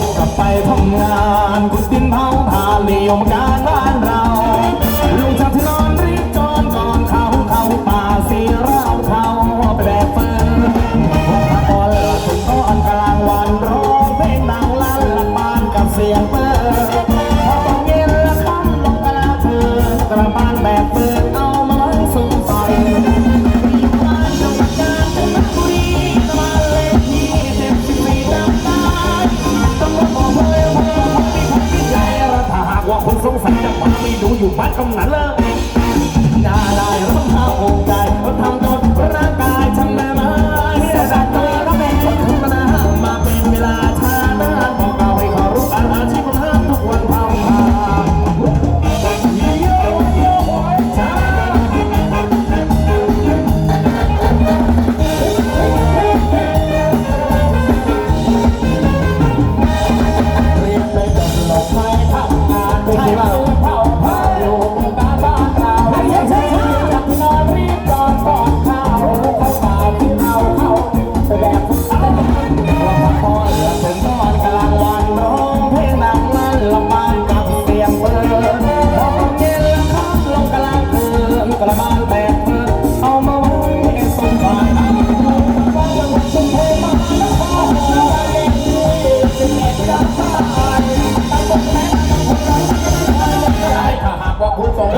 บกลับไปทำงานขุดดินเผาผ่านเลี้ยมการบ้านเราลุงจากที่นอนรีบจอนก่อนเขาเขาป่าสีเราเขาไปแบกเฟิร์นพอตอนหลับถึงตอนกลางวันร้องเพลงดังลั่นหลักบ้านกับเสียงเปิ้ ฟ้ากำนันเลยนาลายรัำหาองค์ คุณสอง